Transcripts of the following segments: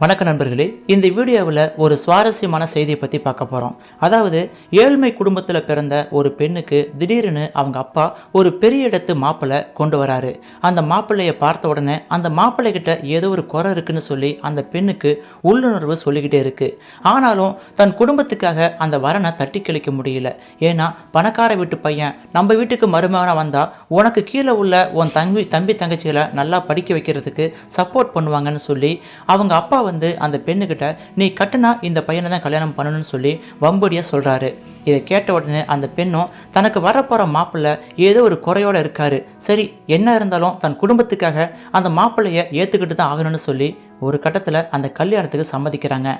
வணக்க நண்பர்களே இந்த வீடியோவில் ஒரு சுவாரஸ்யமான செய்தியை பற்றி பார்க்க போகிறோம் அதாவது ஏழ்மை குடும்பத்தில் பிறந்த ஒரு பெண்ணுக்கு திடீர்னு அவங்க அப்பா ஒரு பெரிய இடத்து மாப்பிள்ளை கொண்டு வராரு. அந்த மாப்பிள்ளையை பார்த்த உடனே அந்த மாப்பிள்ளை கிட்ட ஏதோ ஒரு குறை இருக்குன்னு சொல்லி அந்த பெண்ணுக்கு உள்ளுணர்வு சொல்லிக்கிட்டே இருக்கு. ஆனாலும் தன் குடும்பத்துக்காக அந்த வரனை தட்டி கழிக்க முடியல. ஏன்னா பணக்கார வீட்டு பையன் நம்ம வீட்டுக்கு மருமகனாக வந்தால் உனக்கு கீழே உள்ள உன் தம்பி தம்பி தங்கச்சிகளை நல்லா படிக்க வைக்கிறதுக்கு சப்போர்ட் பண்ணுவாங்கன்னு சொல்லி அவங்க அப்பா வந்து அந்த பெண்ணுக்கிட்ட நீ கட்டுனா இந்த பையனை தான் கல்யாணம் பண்ணணும்னு சொல்லி வம்படியாக சொல்கிறாரு இதை கேட்ட உடனே அந்த பெண்ணும் தனக்கு வரப்போகிற மாப்பிள்ளை ஏதோ ஒரு குறையோட இருக்காரு. சரி என்ன இருந்தாலும் தன் குடும்பத்துக்காக அந்த மாப்பிள்ளையை ஏற்றுக்கிட்டு தான் ஆகணும்னு சொல்லி ஒரு கட்டத்தில் அந்த கல்யாணத்துக்கு சம்மதிக்கிறாங்க.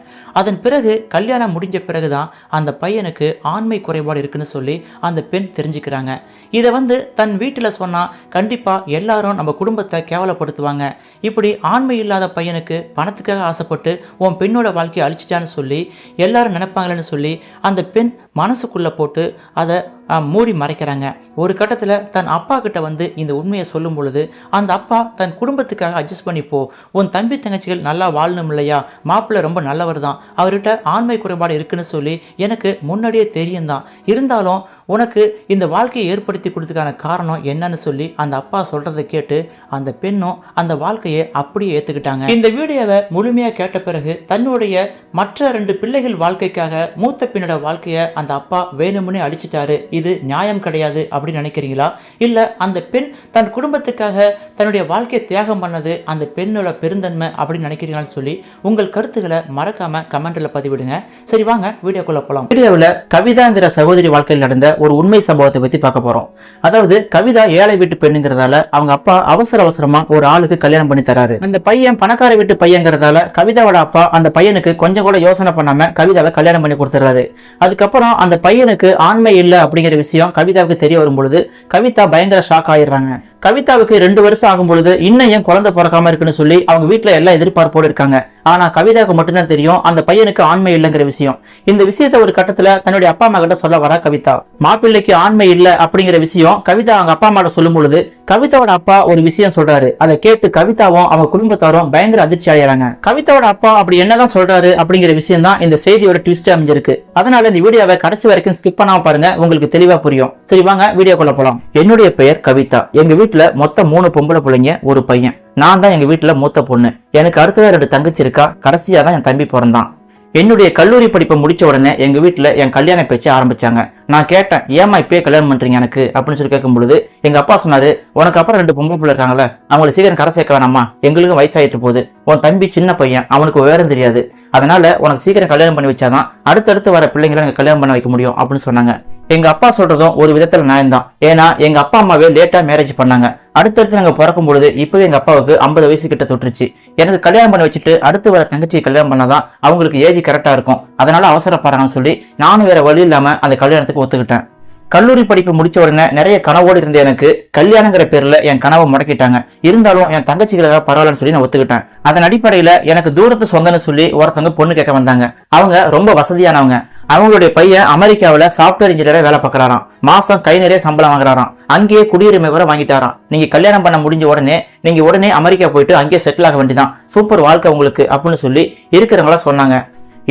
அதன் பிறகு கல்யாணம் முடிஞ்ச பிறகு தான் அந்த பையனுக்கு ஆண்மை குறைபாடு இருக்குன்னு சொல்லி அந்த பெண் தெரிஞ்சுக்கிறாங்க. இதை வந்து தன் வீட்டில் சொன்னால் கண்டிப்பாக எல்லாரும் நம்ம குடும்பத்தை கேவலப்படுத்துவாங்க. இப்படி ஆண்மை இல்லாத பையனுக்கு பணத்துக்காக ஆசைப்பட்டு உன் பெண்ணோட வாழ்க்கையை அழிச்சிட்டான்னு சொல்லி எல்லாரும் நினைப்பாங்களேன்னு சொல்லி அந்த பெண் மனசுக்குள்ளே போட்டு அதை மூடி மறைக்கிறாங்க. ஒரு கட்டத்தில் தன் அப்பா கிட்ட வந்து இந்த உண்மையை சொல்லும் பொழுது அந்த அப்பா தன் குடும்பத்துக்காக அட்ஜஸ்ட் பண்ணிப்போ உன் தம்பி தங்கச்சிகள் நல்லா வாழணும் இல்லையா? மாப்பிள்ளை ரொம்ப நல்லவர் தான் அவர்கிட்ட ஆண்மை குறைபாடு இருக்குன்னு சொல்லி எனக்கு முன்னாடியே தெரியும் தான் இருந்தாலும் உனக்கு இந்த வாழ்க்கையை ஏற்படுத்தி கொடுத்ததுக்கான காரணம் என்னன்னு சொல்லி அந்த அப்பா சொல்றதை கேட்டு அந்த பெண்ணும் அந்த வாழ்க்கையை அப்படியே ஏத்துக்கிட்டாங்க. இந்த வீடியோவை முழுமையாக கேட்ட பிறகு தன்னுடைய மற்ற ரெண்டு பிள்ளைகள் வாழ்க்கைக்காக மூத்த பெண்ணோட வாழ்க்கையை அந்த அப்பா வேணும்னே அழிச்சிட்டாரு. இது நியாயம் கிடையாது அப்படின்னு நினைக்கிறீங்களா? இல்லை அந்த பெண் தன் குடும்பத்துக்காக தன்னுடைய வாழ்க்கையை தியாகம் பண்ணது அந்த பெண்ணோட பெருந்தன்மை அப்படின்னு நினைக்கிறீங்களான்னு சொல்லி உங்கள் கருத்துக்களை மறக்காம கமெண்ட்ல பதிவிடுங்க. சரி வாங்க வீடியோக்குள்ள போலாம். வீடியோவில் கவிதாங்கிற சகோதரி வாழ்க்கையில் நடந்த ஒரு உண்மை சம்பவத்தை பத்தி பார்க்க போறோம். அதாவது கவிதா ஏழை வீட்டு பெண்ணுங்கிறதால அவங்க அப்பா அவசர அவசரமா ஒரு ஆளுக்கு கல்யாணம் பண்ணி தராரு. அந்த பையன் பணக்கார வீட்டு பையங்கிறதால கவிதாவோட அப்பா அந்த பையனுக்கு கொஞ்சம் கூட யோசனை பண்ணாம கவிதாவை கல்யாணம் பண்ணி கொடுத்துறாரு. அதுக்கப்புறம் அந்த பையனுக்கு ஆண்மை இல்லை அப்படிங்கிற விஷயம் கவிதாவுக்கு தெரிய வரும் பொழுது கவிதா பயங்கர ஷாக் ஆயிடுறாங்க. கவிதாவுக்கு ரெண்டு வருஷம் ஆகும் பொழுது இன்னும் ஏன் குழந்தை பிறக்காம இருக்குன்னு சொல்லி அவங்க வீட்டில் எல்லாம் எதிர்பார்ப்போடு இருக்காங்க. ஆனா கவிதாவுக்கு மட்டும்தான் தெரியும் அந்த பையனுக்கு ஆண்மை இல்லைங்கிற விஷயம். இந்த விஷயத்தை ஒரு கட்டத்துல தன்னுடைய அப்பா அம்மா கிட்ட சொல்ல வரா கவிதா. மாப்பிள்ளைக்கு ஆண்மை இல்லை அப்படிங்கிற விஷயம் கவிதா அவங்க அப்பா அம்மாட்ட சொல்லும் பொழுது கவிதாவோட அப்பா ஒரு விஷயம் சொல்றாரு. அதை கேட்டு கவிதாவும் அவங்க குடும்பத்தாரும் பயங்கர அதிர்ச்சி அடையறாங்க. கவிதாவோட அப்பா அப்படி என்னதான் சொல்றாரு அப்படிங்கிற விஷயம் தான் இந்த செய்தியோட ட்விஸ்ட் அமைஞ்சிருக்கு. அதனால இந்த வீடியோவை கடைசி வரைக்கும் ஸ்கிப் பண்ணாம பாருங்க உங்களுக்கு தெளிவா புரியும். சரி வாங்க வீடியோக்குள்ள போலாம். என்னுடைய பெயர் கவிதா. எங்க வீட்டில் மொத்தம் மூணு பொம்பளை பிள்ளைங்க ஒரு பையன். நான் தான் எங்க வீட்டுல மூத்த பொண்ணு. எனக்கு அடுத்ததாக ரெண்டு தங்கச்சி இருக்கா? கடைசியா தான் என் தம்பி பிறந்தான். என்னுடைய கல்லூரி படிப்பை முடிச்ச உடனே எங்க வீட்டுல என் கல்யாண பேச்சு ஆரம்பிச்சாங்க. நான் கேட்டேன் ஏமா இப்பயே கல்யாணம் பண்றீங்க எனக்கு? அப்படின்னு சொல்லி கேட்கும் பொழுது எங்க அப்பா சொன்னாரு உனக்கு அப்புறம் ரெண்டு பொம்பளை பிள்ளை இருக்காங்களே அவங்களை சீக்கிரம் கரை சேர்க்க வேணாமா எங்களுக்கும் வயசாயிட்டு போகுது. உன் தம்பி சின்ன பையன் அவனுக்கு விவரம் தெரியாது. அதனால உனக்கு சீக்கிரம் கல்யாணம் பண்ணி வச்சாதான் அடுத்தடுத்து வர பிள்ளைங்களை கல்யாணம் பண்ண வைக்க முடியும் அப்படின்னு சொன்னாங்க. எங்க அப்பா சொல்றதும் ஒரு விதத்துல நியாயம்தான். ஏன்னா எங்க அப்பா அம்மாவே லேட்டா மேரேஜ் பண்ணாங்க. அடுத்தடுத்து நாங்க பிறக்கும் பொழுது இப்பவே எங்க அப்பாவுக்கு ஐம்பது வயசு கிட்ட தொட்டுருச்சு எனக்கு கல்யாணம் பண்ணி வச்சுட்டு அடுத்து வர தங்கச்சி கல்யாணம் பண்ணாதான் அவங்களுக்கு ஏஜ் கரெக்டா இருக்கும். அதனால அவசரப்படுறாங்கன்னு சொல்லி நானும் வேற வழி இல்லாம அந்த கல்யாணத்துக்கு ஒத்துக்கிட்டேன். கல்லூரி படிப்பு முடிச்ச உடனே நிறைய கனவோடு இருந்த எனக்கு. கல்யாணங்கிற பேர்ல என் கனவை முடக்கிட்டாங்க. இருந்தாலும் என் தங்கச்சிகளுக்காக பரவாயில்லன்னு சொல்லி நான் ஒத்துக்கிட்டேன். அதன் அடிப்படையில எனக்கு தூரத்து சொந்தன்னு சொல்லி ஒருத்தவங்க பொண்ணு கேட்க வந்தாங்க. அவங்க ரொம்ப வசதியானவங்க. அவங்களுடைய பையன் அமெரிக்காவில் சாஃப்ட்வேர் இன்ஜினியரா வேலை பார்க்கறாராம். மாசம் கை நிறைய சம்பளம் வாங்குறாராம். அங்கேயே குடியுரிமை கூட வாங்கிட்டாராம். நீங்க கல்யாணம் பண்ண முடிஞ்ச உடனே நீங்க உடனே அமெரிக்கா போயிட்டு அங்கேயே செட்டில் ஆக வேண்டியதான் சூப்பர் வாழ்க்கை உங்களுக்கு அப்படின்னு சொல்லி இருக்கிறவங்களா சொன்னாங்க.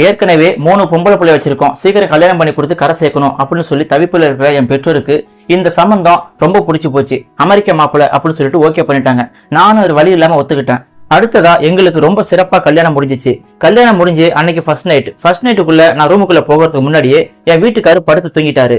ஏற்கனவே மூணு பொம்பளை பிள்ளை வச்சிருக்கோம். சீக்கிரம் கல்யாணம் பண்ணி கொடுத்து கரை சேர்க்கணும் அப்படின்னு சொல்லி தவிப்பில் இருக்கிற என் பெற்றோருக்கு இந்த சம்பந்தம் ரொம்ப பிடிச்சி போச்சு. அமெரிக்க மாப்பிள்ளை அப்படின்னு சொல்லிட்டு ஓகே பண்ணிட்டாங்க. நானும் ஒரு வழி இல்லாம ஒத்துக்கிட்டேன். அடுத்ததா எங்களுக்கு ரொம்ப சிறப்பா கல்யாணம் முடிஞ்சிச்சு. கல்யாணம் முடிஞ்சு அன்னைக்கு ஃபர்ஸ்ட் நைட் ஃபர்ஸ்ட் நைட்டுக்குள்ள நான் ரூமுக்குள்ள போகிறதுக்கு முன்னாடியே என் வீட்டுக்காரு படுத்து தூங்கிட்டாரு.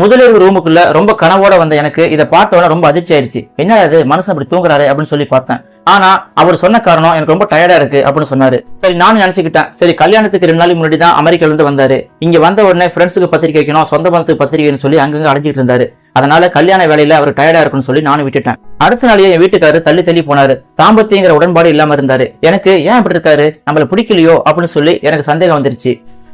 முதலிரவு ரூமுக்குள்ள ரொம்ப கனவோட வந்த எனக்கு இதை பார்த்தவுடனே ரொம்ப அதிர்ச்சி ஆயிடுச்சு. என்ன அது மனசு அப்படி தூங்குறாரு அப்படின்னு சொல்லி பார்த்தேன். ஆனா அவர் சொன்ன காரணம் எனக்கு ரொம்ப டயர்டா இருக்கு அப்படின்னு சொன்னாரு. சரி நானும் நினைச்சுக்கிட்டேன். சரி கல்யாணத்துக்கு ரெண்டு நாளைக்கு முன்னாடி தான் அமெரிக்கால இருந்து வந்தாரு. இங்க வந்த உடனே ஃப்ரெண்ட்ஸுக்கு பத்திரிக்கை வைக்கணும் சொந்த பந்தத்துக்கு பத்திரிக்கைன்னு சொல்லி அங்கங்க அடைஞ்சிட்டு இருந்தாரு. அதனால கல்யாண வேலையில அவர் டயர்டா இருக்குன்னு சொல்லி நானும் விட்டுட்டேன். அடுத்த நாளையே என் வீட்டுக்காரர் தள்ளி தள்ளி போனாரு. தாம்பத்தியங்கிற உடன்பாடு இல்லாம இருந்தாரு. எனக்கு ஏன் இப்படி இருக்காரு? நம்மள பிடிக்கலையோ அப்படின்னு சொல்லி எனக்கு சந்தேகம் வந்துருச்சு.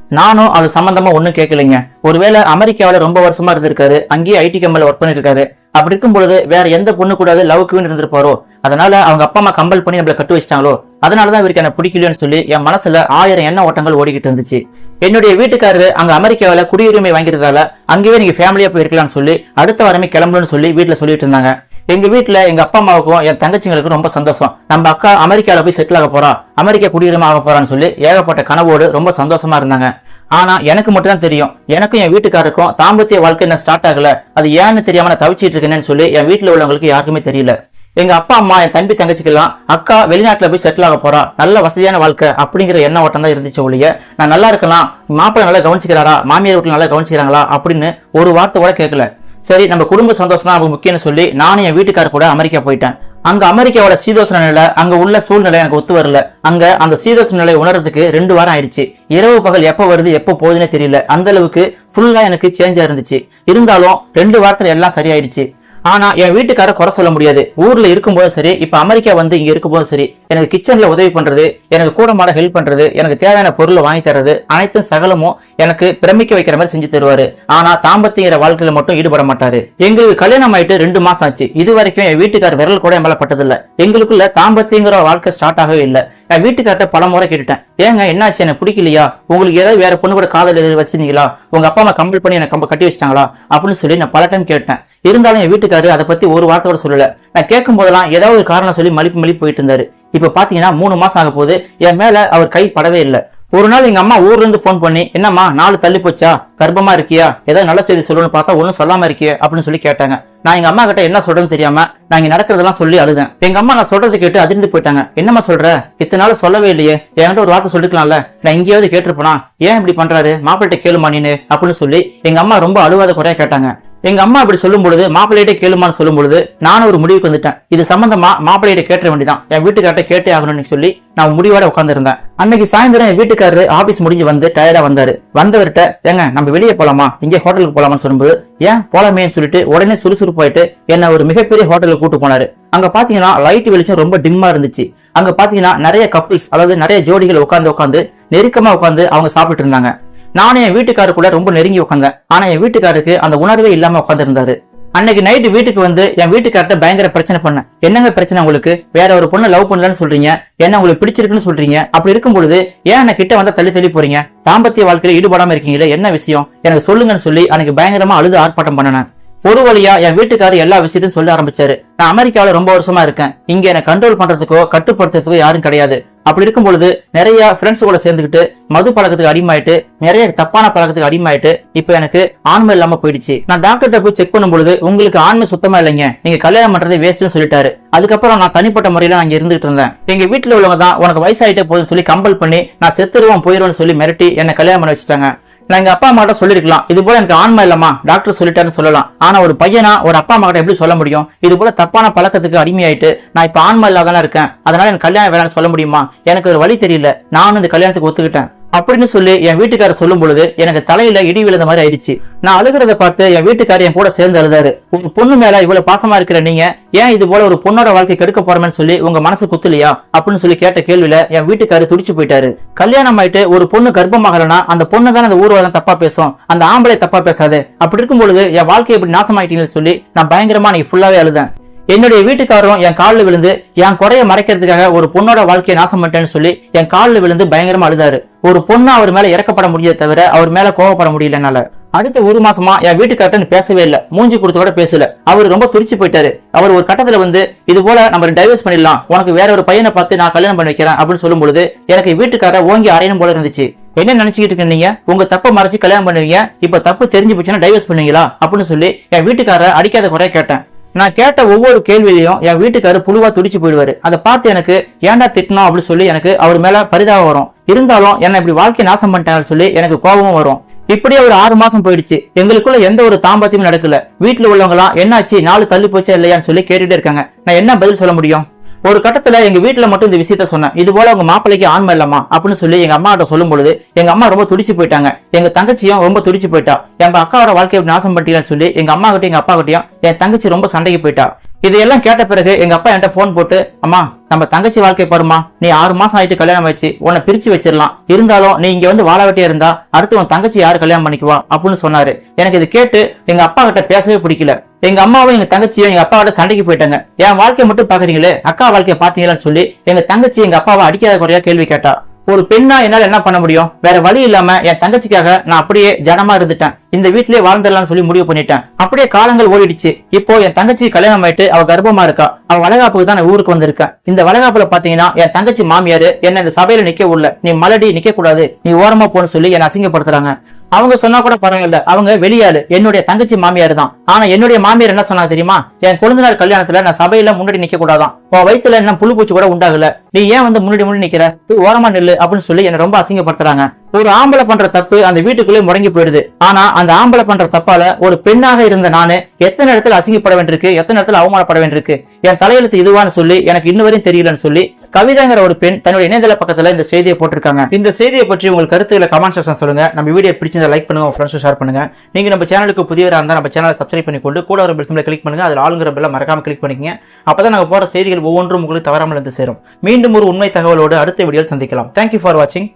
நானும் அது சம்பந்தமா ஒண்ணும் கேட்கலைங்க. ஒருவேளை அமெரிக்காவில ரொம்ப வருஷமா இருந்திருக்காரு. அங்கேயே ஐடி கம்பெனில ஒர்க் பண்ணிருக்காரு. அப்படி இருக்கும் பொழுது வேற எந்த பொண்ணு கூடாது லவ் குவின் இருந்திருப்பாரோ? அதனால அவங்க அப்பா அம்மா கம்பல் பண்ணி நம்மள கட்டு வச்சிட்டாங்களோ? அதனாலதான் இவருக்கு என்ன பிடிக்கலன்னு சொல்லி என் மனசுல ஆயிரம் எண்ண ஓட்டங்கள் ஓடிக்கிட்டு இருந்துச்சு. என்னுடைய வீட்டுக்காரரு அங்க அமெரிக்காவில குடியுரிமை வாங்கிறதால அங்கேயே நீங்க ஃபேமிலியா போயிருக்கலாம்னு சொல்லி அடுத்த வாரமே கிளம்பணும்னு சொல்லி வீட்டுல சொல்லிட்டு இருந்தாங்க. எங்க வீட்டுல எங்க அப்பா அம்மாவுக்கும் என் தங்கச்சிங்களுக்கும் ரொம்ப சந்தோஷம். நம்ம அக்கா அமெரிக்கால போய் செட்டில் ஆக போறா. அமெரிக்கா குடியுரிமை ஆக போறான்னு சொல்லி ஏகப்பட்ட கனவோடு ரொம்ப சந்தோஷமா இருந்தாங்க. ஆனா எனக்கு மட்டும் தான் தெரியும். எனக்கும் என் வீட்டுக்காருக்கும் தாம்பத்திய வாழ்க்கை என்ன ஸ்டார்ட் ஆகல. அது ஏன்னு தெரியாம நான் தவிச்சிட்டு இருக்கேன்னு சொல்லி என் வீட்டுல உள்ளவங்களுக்கு யாருக்குமே தெரியல. எங்க அப்பா அம்மா என் தம்பி தங்கச்சிக்கெல்லாம் அக்கா வெளிநாட்டில் போய் செட்டில் ஆக போறா. நல்ல வசதியான வாழ்க்கை அப்படிங்கிற எண்ண ஓட்டம் தான் இருந்துச்சு ஒழிய நான் நல்லா இருக்கலாம் மாப்பிள்ளை நல்லா கவனிச்சுக்கிறாரா மாமியார் வீட்டில் நல்லா கவனிச்சுக்கிறாங்களா அப்படின்னு ஒரு வார்த்தை கூட கேட்கல. சரி நம்ம குடும்ப சந்தோஷம் தான் நமக்கு முக்கியம்னு சொல்லி நானும் என் வீட்டுக்காரர் கூட அமெரிக்கா போயிட்டேன். அங்க அமெரிக்காவோட சீதோஷ நிலை அங்க உள்ள சூழ்நிலை எனக்கு ஒத்து வரல. அங்க அந்த சீதோஷ நிலை உணர்றதுக்கு ரெண்டு வாரம் ஆயிடுச்சு. இரவு பகல் எப்போ வருது எப்போ போகுதுன்னே தெரியல. அந்த அளவுக்கு ஃபுல்லா எனக்கு சேஞ்சா இருந்துச்சு. இருந்தாலும் ரெண்டு வாரத்துல எல்லாம் சரியாயிடுச்சு. ஆனா என் வீட்டுக்கார குறை சொல்ல முடியாது. ஊர்ல இருக்கும்போது சரி இப்ப அமெரிக்கா வந்து இங்க இருக்கும்போது சரி எனக்கு கிச்சன்ல உதவி பண்றது எனக்கு கூட மாட ஹெல்ப் பண்றது எனக்கு தேவையான பொருளை வாங்கி தர்றது அனைத்தும் சகலமும் எனக்கு பிரமிக்க வைக்கிற மாதிரி செஞ்சு தருவாரு. ஆனா தாம்பத்தியங்கிற வாழ்க்கையில மட்டும் ஈடுபட மாட்டாரு. எங்களுக்கு கல்யாணம் ஆயிட்டு ரெண்டு மாசம் ஆச்சு. இது வரைக்கும் என் வீட்டுக்கார் விரல் கூட என் மேல பட்டதில்ல. எங்களுக்குள்ள தாம்பத்தியங்கிற வாழ்க்கை ஸ்டார்ட் ஆகவே இல்லை. என் வீட்டுக்கார்ட்ட பல முறை கேட்டுட்டேன். ஏங்க என்னாச்சு? எனக்கு பிடிக்கலையா? உங்களுக்கு ஏதாவது வேற பொண்ணு கூட காதல் எதாவது வச்சிருந்தீங்களா? உங்க அப்பா அம்மா கம்பல் பண்ணி எனக்கு கம்ப கட்டி வச்சிட்டாங்களா? அப்படின்னு சொல்லி நான் பல டைம் கேட்டேன். இருந்தாலும் என் வீட்டுக்காரு அதை பத்தி ஒரு வார்த்தை கூட சொல்லல. நான் கேட்கும் போதெல்லாம் ஏதாவது ஒரு காரணம் சொல்லி மலிப்பு மலிப்பு போயிட்டு இருந்தாரு இப்ப பாத்தீங்கன்னா மூணு மாசம் ஆக போது என் மேல அவர் கை படவே இல்லை. ஒரு நாள் எங்க அம்மா ஊர்ல இருந்து ஃபோன் பண்ணி என்னம்மா நாலு தள்ளி போச்சா? கர்ப்பமா இருக்கியா? ஏதாவது நல்ல செய்தி சொல்லணும்னு பார்த்தா ஒன்றும் சொல்லாம இருக்கியா அப்படின்னு சொல்லி கேட்டாங்க. நான் எங்க அம்மா கிட்ட என்ன சொல்றேன்னு தெரியாம நான் இங்க நடக்கிறதெல்லாம் சொல்லி அழுதேன். எங்க அம்மா நான் சொல்றது கேட்டு அதிர்ந்து போயிட்டாங்க. என்னம்மா சொல்ற? இத்தனை நாள் சொல்லவே இல்லையே. என்கிட்ட ஒரு வார்த்தை சொல்லிக்கலாம்ல. நான் எங்கேயாவது கேட்டிருப்பேனா? ஏன் இப்படி பண்றாரு? மாப்பிள்கிட்ட கேளுமா நீனு? அப்படின்னு சொல்லி எங்க அம்மா ரொம்ப அழுவாத குறையா கேட்டாங்க. எங்க அம்மா அப்படி சொல்லும் பொழுது மாப்பிள்ளையிட்ட கேளுமான்னு சொல்லும் பொழுது நானும் ஒரு முடிவுக்கு வந்துட்டேன். இது சம்பந்தமா மாப்பிள்ளையிட்ட கேட்ட வேண்டிதான். என் வீட்டுக்கார்ட்ட கேட்டே ஆகணும்னு சொல்லி நான் முடிவோட உட்காந்துருந்தேன் அன்னைக்கு சாயந்தரம் என் வீட்டுக்காரரு ஆபீஸ் முடிஞ்சு வந்து டயர்டா வந்தாரு. வந்தவர்கிட்ட ஏங்க நம்ம வெளியே போலாமா? இங்கே ஹோட்டலுக்கு போலாமான்னு சொல்லும்போது ஏன் போலாமேன்னு சொல்லிட்டு உடனே சுறுசுறுப்பாயிட்டு என்ன ஒரு மிகப்பெரிய ஹோட்டலுக்கு கூட்டு போனாரு. அங்க பாத்தீங்கன்னா லைட் வெளிச்சம் ரொம்ப டிம்மா இருந்துச்சு. அங்க பாத்தீங்கன்னா நிறைய கப்பிள்ஸ் அதாவது நிறைய ஜோடிகள் உட்காந்து உட்காந்து நெருக்கமா உட்காந்து அவங்க சாப்பிட்டு இருந்தாங்க. நானும் என் வீட்டுக்காருக்குள்ள ரொம்ப நெருங்கி உட்காந்தேன் ஆனா என் வீட்டுக்காருக்கு அந்த உணர்வே இல்லாம உட்காந்துருந்தாரு அன்னைக்கு நைட்டு வீட்டுக்கு வந்து என் வீட்டுக்கார்ட்ட பயங்கர பிரச்சனை பண்ணேன். என்னங்க பிரச்சனை உங்களுக்கு? வேற ஒரு பொண்ணை லவ் பண்ணலன்னு சொல்றீங்க. என்ன உங்களுக்கு பிடிச்சிருக்குன்னு சொல்றீங்க? அப்படி இருக்கும் பொழுது ஏன் என்ன கிட்ட வந்தா தள்ளி தள்ளி போறீங்க? தாம்பத்திய வாழ்க்கையில ஈடுபடாம இருக்கீங்களே? என்ன விஷயம்? எனக்கு சொல்லுங்கன்னு சொல்லி அன்னைக்கு பயங்கரமா அழுது ஆர்ப்பாட்டம் பண்ணினேன். ஒரு வழியா என் வீட்டுக்காரர் எல்லா விஷயத்தையும் சொல்ல ஆரம்பிச்சாரு. நான் அமெரிக்காவில ரொம்ப வருஷமா இருக்கேன். இங்க என்ன கண்ட்ரோல் பண்றதுக்கோ கட்டுப்படுத்துறதுக்கோ யாரும் கிடையாது. அப்படி இருக்கும் பொழுது நிறைய ஃப்ரெண்ட்ஸ் கூட சேர்ந்துக்கிட்டு மது பழக்கத்துக்கு அடிமாயிட்டு நிறைய தப்பான பழக்கத்துக்கு அடிமாயிட்டு இப்ப எனக்கு ஆண்மை இல்லாம போயிடுச்சு. நான் டாக்டர்கிட்ட போய் செக் பண்ணும் பொழுது உங்களுக்கு ஆண்மை சுத்தமா இல்லைங்க. நீங்க கல்யாணம் பண்றதே வேஸ்ட்னு சொல்லிட்டாரு. அதுக்கப்புறம் நான் தனிப்பட்ட முறையில அங்க இருந்துட்டு இருந்தேன். எங்க வீட்டுல உள்ளவங்க தான் உனக்கு வயசாயிட்டே போதும் சொல்லி கம்பல் பண்ணி நான் செத்துருவோம் போயிருவேன்னு சொல்லி மிரட்டி என்ன கல்யாணம் பண்ண வச்சுட்டாங்க. நான் எங்க அப்பா அம்மா கிட்ட சொல்லிருக்கலாம். இது போல எனக்கு ஆன்மா இல்லமா டாக்டர் சொல்லிட்டாருன்னு சொல்லலாம். ஆனா ஒரு பையனா ஒரு அப்பா அம்மா கிட்ட எப்படி சொல்ல முடியும்? இது போல தப்பான பழக்கத்துக்கு அடிமையாயிட்டு நான் இப்ப ஆன்மா இல்லாதான் இருக்கேன். அதனால எனக்கு கல்யாணம் வேணாம்னு சொல்ல முடியுமா? எனக்கு ஒரு வழி தெரியல. நானும் இந்த கல்யாணத்துக்கு ஒத்துக்கிட்டேன். அப்படின்னு சொல்லி என் வீட்டுக்காரர் சொல்லும் பொழுது எனக்கு தலையில இடி விழுந்த மாதிரி ஆயிடுச்சு. நான் அழுகிறத பார்த்து என் வீட்டுக்காரர் என் கூட சேர்ந்து அழுதாரு. ஒரு பொண்ணு மேல இவ்வளவு பாசமா இருக்கிற நீங்க ஏன் இது போல ஒரு பொண்ணோட வாழ்க்கை கெடுக்க போறோம்னு சொல்லி உங்க மனசு குத்துலையா? அப்படின்னு சொல்லி கேட்ட கேள்வியில என் வீட்டுக்காரர் துடிச்சு போயிட்டாரு. கல்யாணம் ஆயிட்டு ஒரு பொண்ணு கர்ப்பமாகலனா அந்த பொண்ணு தான் அந்த ஊர்வலம் தப்பா பேசும். அந்த ஆம்பளை தப்பா பேசாது. அப்படி இருக்கும் பொழுது என் வாழ்க்கை இப்படி நாசமாயிட்டீங்கன்னு சொல்லி நான் பயங்கரமா நீ ஃபுல்லாவே அழுதேன். என்னுடைய வீட்டுக்காரரும் என் காலில் விழுந்து என் குறைய மறைக்கிறதுக்காக ஒரு பொண்ணோட வாழ்க்கையை நாசம் பண்ணிட்டேன்னு சொல்லி என் காலில் விழுந்து பயங்கரமா அழுதாரு. ஒரு பொண்ணு அவர் மேல இறக்கப்பட முடியல தவிர அவர் மேல கோவப்பட முடியல என்னால. அடுத்த ஒரு மாசமா என் வீட்டுக்கார்ட்ட பேசவே இல்ல. மூஞ்சி கொடுத்து கூட பேசல. அவர் ரொம்ப துடிச்சு போயிட்டாரு. அவர் ஒரு கட்டத்துல வந்து இது போல நம்ம டைவர்ஸ் பண்ணிடலாம். உனக்கு வேற ஒரு பையனை பார்த்து நான் கல்யாணம் பண்ணி வைக்கிறேன் அப்படின்னு சொல்லும் பொழுது எனக்கு வீட்டுக்கார ஓங்கி அரையணும் போல இருந்துச்சு. என்ன நினைச்சுக்கிட்டு இருக்கீங்க உங்க தப்பை மறைச்சு கல்யாணம் பண்ணுவீங்க. இப்ப தப்பு தெரிஞ்சு போச்சுன்னா டைவர்ஸ் பண்ணுவீங்களா? அப்படின்னு சொல்லி என் வீட்டுக்காரரை அடிக்காத குறைய கேட்டேன். நான் கேட்ட ஒவ்வொரு கேள்வியிலையும் என் வீட்டுக்காரு புழுவா துடிச்சு போயிடுவாரு. அதை பார்த்து எனக்கு ஏன்டா திட்டணும் அப்படின்னு சொல்லி எனக்கு அவர் மேல பரிதாபம் வரும். இருந்தாலும் என்ன இப்படி வாழ்க்கை நாசம் பண்ணிட்டாங்கன்னு சொல்லி எனக்கு கோபமும் வரும். இப்படியே ஒரு ஆறு மாசம் போயிடுச்சு. எங்களுக்குள்ள எந்த ஒரு தாம்பத்தியமும் நடக்கல. வீட்டுல உள்ளவங்க எல்லாம் என்னாச்சு? நாலு தள்ளி போச்சா இல்லையான்னு சொல்லி கேட்டுட்டே இருக்காங்க. நான் என்ன பதில் சொல்ல முடியும்? ஒரு கட்டத்துல எங்க வீட்டுல மட்டும் இந்த விஷயத்த சொன்னேன். இது போல உங்க மாப்பிள்ளைக்கு ஆண்மை இல்லமா அப்படின்னு சொல்லி எங்க அம்மா கிட்ட சொல்லும் பொழுது எங்க அம்மா ரொம்ப துடிச்சு போயிட்டாங்க. எங்க தங்கச்சியும் ரொம்ப துடிச்சு போயிட்டா. எங்க அக்காவோட வாழ்க்கையை நாசம் பண்ணிட்டீங்கன்னு சொல்லி எங்க அம்மா கிட்ட எங்க அப்பா கிட்டயும் என் தங்கச்சி ரொம்ப சண்டைக்கு போயிட்டா. இதையெல்லாம் கேட்ட பிறகு எங்க அப்பா என்கிட்ட போன் போட்டு அம்மா நம்ம தங்கச்சி வாழ்க்கை பாருமா நீ ஆறு மாசம் ஆயிட்டு கல்யாணம் ஆயிடுச்சு. உன்னை பிரிச்சு வச்சிடலாம். இருந்தாலும் நீ இங்க வந்து வாழ வெட்டியா இருந்தா அடுத்து உன் தங்கச்சி யாரு கல்யாணம் பண்ணிக்குவா? அப்படின்னு சொன்னாரு. எனக்கு இது கேட்டு எங்க அப்பா கிட்ட பேசவே பிடிக்கல. எங்க அம்மாவும் எங்க தங்கச்சியும் எங்க அப்பாவோட சண்டைக்கு போயிட்டாங்க. என் வாழ்க்கையை மட்டும் பாக்குறீங்களே? அக்கா வாழ்க்கையை பாத்தீங்களான்னு சொல்லி எங்க தங்கச்சி எங்க அப்பாவை அடிக்காத குறையா கேள்வி கேட்டா. ஒரு பெண்ணா என்னால என்ன பண்ண முடியும்? வேற வழி இல்லாம என் தங்கச்சிக்காக நான் அப்படியே ஜனமா இருந்துட்டேன். இந்த வீட்லயே வாழ்ந்துடலாம்னு சொல்லி முடிவு பண்ணிட்டேன். அப்படியே காலங்கள் ஓடிடுச்சு. இப்போ என் தங்கச்சி கல்யாணம் ஆயிட்டு அவ கர்ப்பமா இருக்கா? அவ வளகாப்புக்கு தான் நான் ஊருக்கு வந்திருக்கேன். இந்த வளகாப்புல பாத்தீங்கன்னா என் தங்கச்சி மாமியாரு என்ன இந்த சபையில நிக்க உள்ள நீ மலடி நிக்க கூடாது நீ ஓரமா போன்னு சொல்லி என்னை அசிங்கப்படுத்துறாங்க. அவங்க சொன்னா கூட பரவாயில்ல. அவங்க வெளியாளு. என்னுடைய தங்கச்சி மாமியார் தான். ஆனா என்னுடைய மாமியார் என்ன சொன்னா தெரியுமா? என் குழந்தைனார் கல்யாணத்துல நான் சபையில முன்னாடி நிக்க கூடாதான். உன் வயிற்றுல என்ன புழு பூச்சி கூட உண்டாகல. நீ ஏன் வந்து முன்னாடி முன்னாடி நிக்கிற? ஓரமா நில்லு அப்படின்னு சொல்லி என்ன ரொம்ப அசிங்கப்படுத்துறாங்க. ஒரு ஆம்பளை பண்ற தப்பு அந்த வீட்டுக்குள்ளே முடங்கி போயிடுது. ஆனா அந்த ஆம்பளை பண்ற தப்பால ஒரு பெண்ணாக இருந்த நானு எத்தனை இடத்துல அசிங்கப்பட வேண்டியிருக்கு எத்தனை இடத்துல அவமானப்பட வேண்டியிருக்கு? என் தலையெழுத்து இதுவான்னு சொல்லி எனக்கு இன்ன வரையும் தெரியலன்னு சொல்லி கவிதாங்கிற ஒரு பெண் தன்னுடைய இணையதள பக்கத்துல இந்த செய்தியை போட்டிருக்காங்க. இந்த செய்தியை பற்றி உங்கள் கருத்துக்களை கமெண்ட் செக்ஷன் சொல்லுங்க. நம்ம வீடியோ பிடிச்சிருந்தா லைக் பண்ணுங்க உங்க ஃப்ரெண்ட்ஸ் ஷேர் பண்ணுங்க. நீங்க நம்ம சேனலுக்கு புதியவராக இருந்தால் நம்ம சேனலை சப்ஸ்கிரைப் பண்ணிக்கொண்டு கூட ஒரு பெல் கிளிக் பண்ணுங்க. அதில் ஆளுங்கிற பெல்ல மறக்காம கிளிக் பண்ணிக்கங்க. அப்பதான் நாங்கள் போற செய்திகள் ஒவ்வொன்றும் உங்களுக்கு தவறாமல் வந்து சேரும். மீண்டும் ஒரு உண்மை தகவலோடு அடுத்த வீடியோவில் சந்திக்கலாம். தேங்க்யூ ஃபார் வாட்சிங்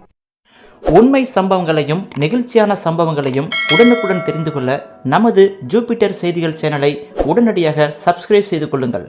உண்மை சம்பவங்களையும் நெகிழ்ச்சியான சம்பவங்களையும் உடனுக்குடன் தெரிந்து கொள்ள நமது ஜூபிட்டர் செய்திகள் சேனலை உடனடியாக சப்ஸ்கிரைப் செய்து கொள்ளுங்கள்.